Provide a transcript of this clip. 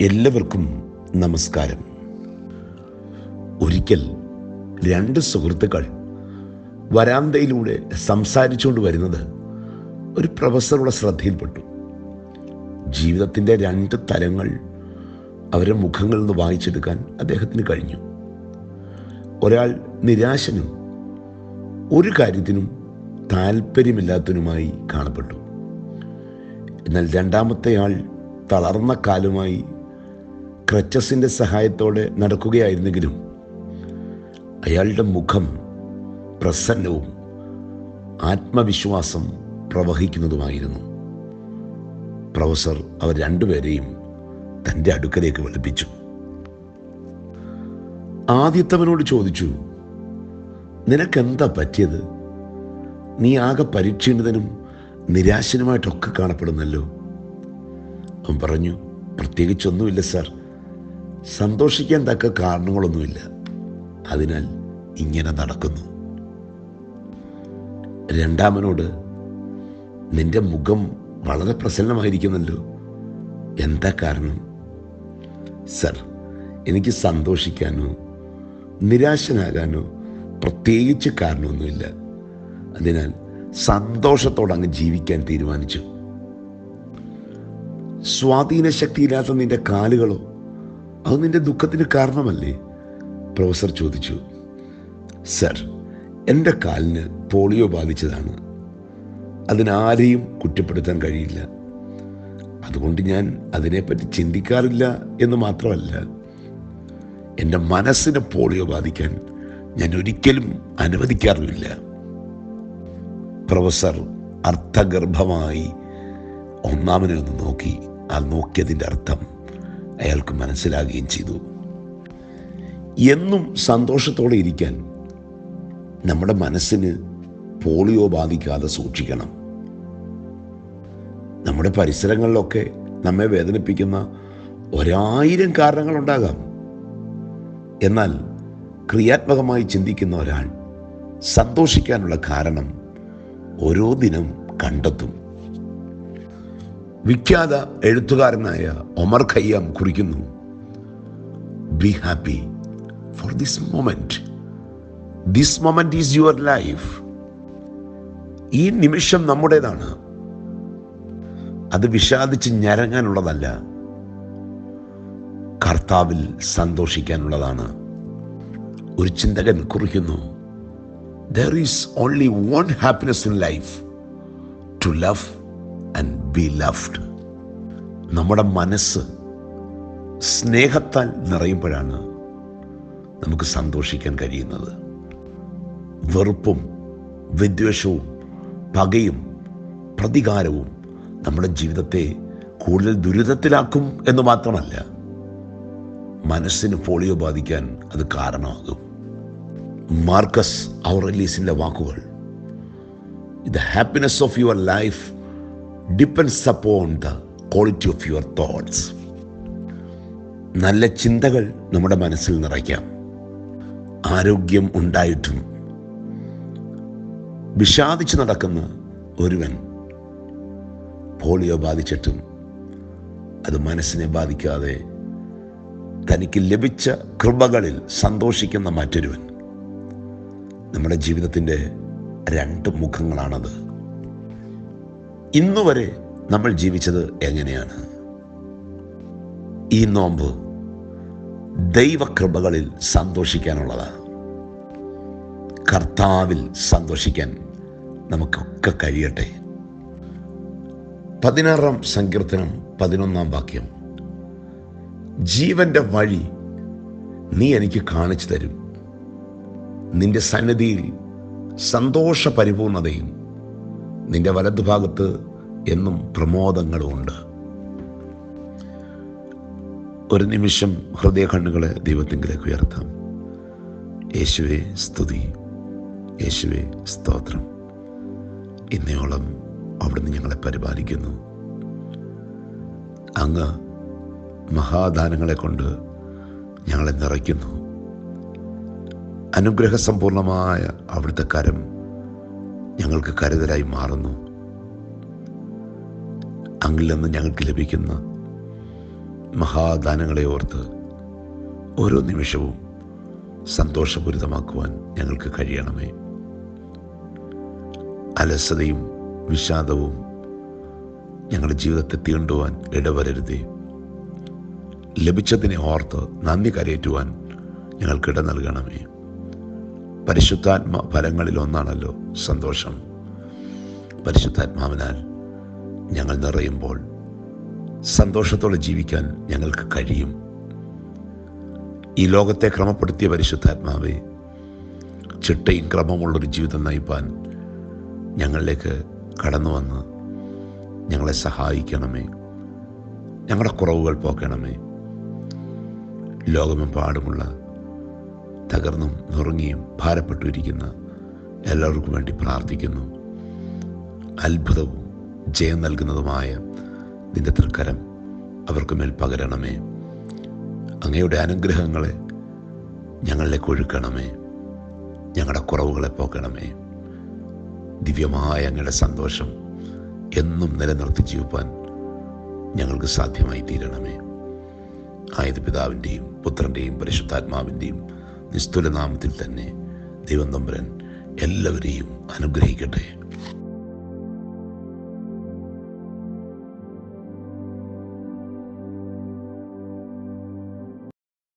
എല്ലാവർക്കും നമസ്കാരം. ഒരിക്കൽ രണ്ട് സുഹൃത്തുക്കൾ വരാന്തയിലൂടെ സംസാരിച്ചുകൊണ്ട് വരുന്നത് ഒരു പ്രൊഫസറുടെ ശ്രദ്ധയിൽപ്പെട്ടു. ജീവിതത്തിന്റെ രണ്ട് തലങ്ങൾ അവരുടെ മുഖങ്ങളിൽ നിന്ന് വായിച്ചെടുക്കാൻ അദ്ദേഹത്തിന് കഴിഞ്ഞു. ഒരാൾ നിരാശനും ഒരു കാര്യത്തിനും താല്പര്യമില്ലാത്തതിനുമായി കാണപ്പെട്ടു. എന്നാൽ രണ്ടാമത്തെ ആൾ തളർന്ന കാലുമായി ക്രച്ചസിന്റെ സഹായത്തോടെ നടക്കുകയായിരുന്നെങ്കിലും അയാളുടെ മുഖം പ്രസന്നവും ആത്മവിശ്വാസം പ്രവഹിക്കുന്നതുമായിരുന്നു. പ്രൊഫസർ അവർ രണ്ടുപേരെയും തന്റെ അടുക്കലേക്ക് വിളിപ്പിച്ചു. ആദ്യത്തവനോട് ചോദിച്ചു നിനക്കെന്താ പറ്റിയത്? നീ ആകെ പരീക്ഷീണിതനും നിരാശനുമായിട്ടൊക്കെ കാണപ്പെടുന്നല്ലോ. അവൻ പറഞ്ഞു പ്രത്യേകിച്ചൊന്നുമില്ല സാർ. സന്തോഷിക്കാൻ തക്ക കാരണങ്ങളൊന്നുമില്ല. അതിനാൽ ഇങ്ങനെ നടക്കുന്നു. രണ്ടാമനോട് നിന്റെ മുഖം വളരെ പ്രസന്നമായിരിക്കുന്നല്ലോ. എന്താ കാരണം? സർ എനിക്ക് സന്തോഷിക്കാനോ നിരാശനാകാനോ പ്രത്യേകിച്ച് കാരണമൊന്നുമില്ല. അതിനാൽ സന്തോഷത്തോടെ അങ്ങ് ജീവിക്കാൻ തീരുമാനിച്ചു. സ്വാധീന ശക്തിയില്ലാത്ത നിന്റെ കാലുകളോ അത് നിന്റെ ദുഃഖത്തിന് കാരണമല്ലേ? പ്രൊഫസർ ചോദിച്ചു. സർ എന്റെ കാലിന് പോളിയോ ബാധിച്ചതാണ്. അതിനാരെയും കുറ്റപ്പെടുത്താൻ കഴിയില്ല. അതുകൊണ്ട് ഞാൻ അതിനെപ്പറ്റി ചിന്തിക്കാറില്ല എന്ന് മാത്രമല്ല എന്റെ മനസ്സിനെ പോളിയോ ബാധിക്കാൻ ഞാൻ ഒരിക്കലും അനുവദിക്കാറുമില്ല. പ്രൊഫസർ അർത്ഥഗർഭമായി ഒന്നാമനെ ഒന്ന് നോക്കി. ആ നോക്കിയതിന്റെ അർത്ഥം അയാൾക്ക് മനസ്സിലാകുകയും ചെയ്തു. എന്നും സന്തോഷത്തോടെ ഇരിക്കാൻ നമ്മുടെ മനസ്സിന് പോളിയോ ബാധിക്കാതെ സൂക്ഷിക്കണം. നമ്മുടെ പരിസരങ്ങളിലൊക്കെ നമ്മെ വേദനിപ്പിക്കുന്ന ഒരായിരം കാരണങ്ങളുണ്ടാകാം. എന്നാൽ ക്രിയാത്മകമായി ചിന്തിക്കുന്ന ഒരാൾ സന്തോഷിക്കാനുള്ള കാരണം ഓരോ ദിനം കണ്ടെത്തും. വിഖ്യാത എഴുത്തുകാരനായ ഒമർ ഖയ്യാം കുറിക്കുന്നു. Be happy for this moment this moment is your life ഈ നിമിഷം നമ്മുടേതാണ്. അത് വിഷാദിച്ച് ഞരങ്ങാനുള്ളതല്ല. കർത്താവിൽ സന്തോഷിക്കാനുള്ളതാണ്. ഒരു ചിന്തകൻ കുറിക്കുന്നു. There is only one happiness in life to love and be loved നമ്മുടെ മനസ്സ് സ്നേഹത്താൽ നിറയുമ്പോഴാണ് നമുക്ക് സന്തോഷിക്കാൻ കഴിയുന്നത്. വെറുപ്പും വിദ്വേഷവും പകയും പ്രതികാരവും നമ്മുടെ ജീവിതത്തെ കൂടുതൽ ദുരിതത്തിലാക്കും എന്ന് മാത്രമല്ല മനസ്സിന് പോളിയോ ബാധിക്കാൻ അത് കാരണമാകും. മാർക്കസ് ഔറലീസിന്റെ വാക്കുകൾ the happiness of your life depends upon the quality of your thoughts നല്ല ചിന്തകൾ നമ്മുടെ മനസ്സിൽ നിറയ്ക്കാം. ആരോഗ്യം ഉണ്ടായിട്ടും വിഷാദിച്ച് നടക്കുന്ന ഒരുവൻ പോളിയോ ബാധിച്ചിട്ടും അത് മനസ്സിനെ ബാധിക്കാതെ തനിക്ക് ലഭിച്ച കൃപകളിൽ സന്തോഷിക്കുന്ന മറ്റൊരുവൻ നമ്മുടെ ജീവിതത്തിന്റെ രണ്ട് മുഖങ്ങളാണത്. ഇന്നുവരെ നമ്മൾ ജീവിച്ചത് എങ്ങനെയാണ്? ഈ നോമ്പ് ദൈവകൃപകളിൽ സന്തോഷിക്കാനുള്ളതാണ്. കർത്താവിൽ സന്തോഷിക്കാൻ നമുക്കൊക്കെ കഴിയട്ടെ. പതിനാറാം സങ്കീർത്തനം പതിനൊന്നാം വാക്യം. ജീവന്റെ വഴി നീ എനിക്ക് കാണിച്ചു തരും. നിന്റെ സന്നിധിയിൽ സന്തോഷ പരിപൂർണതയും നിന്റെ വലതുഭാഗത്ത് എന്നും പ്രമോദങ്ങളുമുണ്ട് ഒരു നിമിഷം ഹൃദയ കണ്ണുകളെ ദൈവത്തിങ്കിലേക്ക് ഉയർത്താം. യേശുവെ സ്തുതി. യേശുവെ സ്തോത്രം. ഇന്നയോളം അവിടുന്ന് ഞങ്ങളെ പരിപാലിക്കുന്നു. അങ്ങ് മഹാദാനങ്ങളെ കൊണ്ട് ഞങ്ങളെ നിറയ്ക്കുന്നു. അനുഗ്രഹസമ്പൂർണമായ അവിടുത്തെ കരം ഞങ്ങൾക്ക് കരുതലായി മാറുന്നു. അങ്ങിൽ നിന്ന് ഞങ്ങൾക്ക് ലഭിക്കുന്ന മഹാദാനങ്ങളെ ഓർത്ത് ഓരോ നിമിഷവും സന്തോഷപൂരിതമാക്കുവാൻ ഞങ്ങൾക്ക് കഴിയണമേ. അലസതയും വിഷാദവും ഞങ്ങളുടെ ജീവിതത്തെ തീണ്ടുവാൻ ഇടവരരുതേ. ലഭിച്ചതിനെ ഓർത്ത് നന്ദി കരയേറ്റുവാൻ ഞങ്ങൾക്ക് ഇട നൽകണമേ പരിശുദ്ധാത്മ ഫലങ്ങളിൽ ഒന്നാണല്ലോ സന്തോഷം. പരിശുദ്ധാത്മാവിനാൽ ഞങ്ങൾ നിറയുമ്പോൾ സന്തോഷത്തോടെ ജീവിക്കാൻ ഞങ്ങൾക്ക് കഴിയും. ഈ ലോകത്തെ ക്രമപ്പെടുത്തിയ പരിശുദ്ധാത്മാവെ ചിട്ടയും ക്രമമുള്ളൊരു ജീവിതം നയിപ്പാൻ ഞങ്ങളിലേക്ക് കടന്നു വന്ന് ഞങ്ങളെ സഹായിക്കണമേ. ഞങ്ങളുടെ കുറവുകൾ പോക്കണമേ. ലോകമെമ്പാടുമുള്ള തകർന്നും നുറുങ്ങിയും ഭാരപ്പെട്ടിരിക്കുന്ന എല്ലാവർക്കും വേണ്ടി പ്രാർത്ഥിക്കുന്നു. അത്ഭുതവും ജയം നൽകുന്നതുമായ നിന്റെ തൃക്കരം അവർക്ക് മേൽ പകരണമേ. അങ്ങയുടെ അനുഗ്രഹങ്ങളെ ഞങ്ങളിലേക്ക് ഒഴുക്കണമേ. ഞങ്ങളുടെ കുറവുകളെ പോക്കണമേ. ദിവ്യമായ അങ്ങയുടെ സന്തോഷം എന്നും നിലനിർത്തി ജീവിപ്പാൻ ഞങ്ങൾക്ക് സാധ്യമായി തീരണമേ ആയത് പിതാവിന്റെയും പുത്രന്റെയും പരിശുദ്ധാത്മാവിന്റെയും നിസ്തുല നാമത്തിൽ തന്നെ ദൈവം തമ്പുരൻ എല്ലാവരെയും അനുഗ്രഹിക്കട്ടെ.